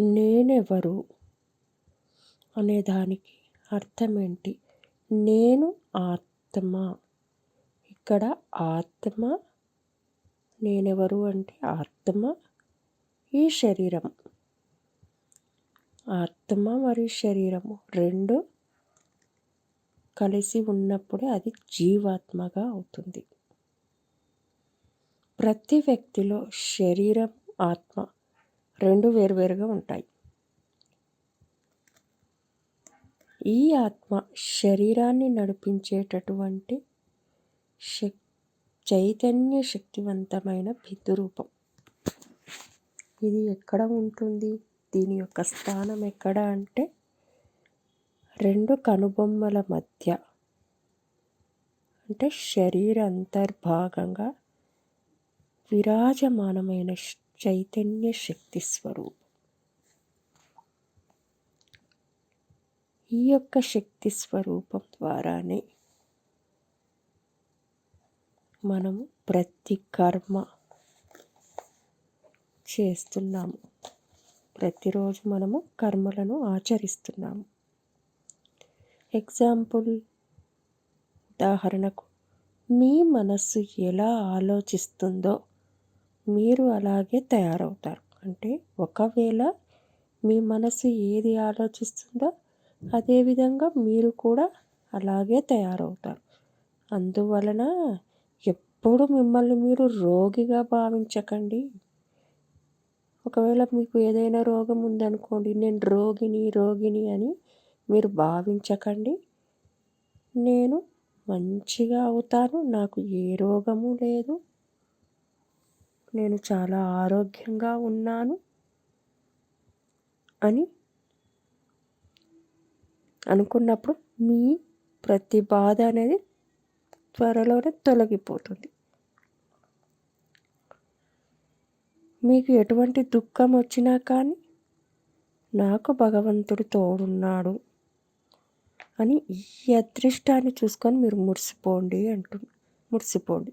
నేనెవరు? అనేదానికి అర్థం ఏంటి నేను ఆత్మ. ఇక్కడ ఆత్మ నేనెవరు అంటే ఆత్మ ఈ శరీరం. ఆత్మ మరియు శరీరము రెండు కలిసి ఉన్నప్పుడే అది జీవాత్మగా అవుతుంది. ప్రతి వ్యక్తిలో శరీరం ఆత్మ రెండు వేరువేరుగా ఉంటాయి. ఈ ఆత్మ శరీరాన్ని నడిపించేటటువంటి శక్ చైతన్య శక్తివంతమైన రూపం ఇది ఎక్కడ ఉంటుంది? దీని యొక్క స్థానం ఎక్కడ అంటే రెండు కనుబొమ్మల మధ్య. అంటే శరీర అంతర్భాగంగా విరాజమానమైన చైతన్య శక్తి స్వరూపం. ఈ యొక్క శక్తి స్వరూపం ద్వారానే మనము ప్రతి కర్మ చేస్తున్నాము. ప్రతిరోజు మనము కర్మలను ఆచరిస్తున్నాము. ఎగ్జాంపుల్ ఉదాహరణకు మీ మనస్సు ఎలా ఆలోచిస్తుందో మీరు అలాగే తయారవుతారు. అంటే ఒకవేళ మీ మనసు ఏది ఆలోచిస్తుందో అదేవిధంగా మీరు కూడా అలాగే తయారవుతారు. అందువలన ఎప్పుడు మిమ్మల్ని మీరు రోగిగా భావించకండి. ఒకవేళ మీకు ఏదైనా రోగం ఉందనుకోండి నేను రోగిని రోగిని అని మీరు భావించకండి. నేను మంచిగా అవుతాను నాకు ఏ రోగము లేదు. నేను చాలా ఆరోగ్యంగా ఉన్నాను అని అనుకున్నప్పుడు మీ ప్రతి బాధ అనేది త్వరలోనే తొలగిపోతుంది. మీకు ఎటువంటి దుఃఖం వచ్చినా కానీ నాకు భగవంతుడు తోడున్నాడు అని ఈ అదృష్టాన్ని చూసుకొని మీరు మురిసిపోండి అంటు మురిసిపోండి.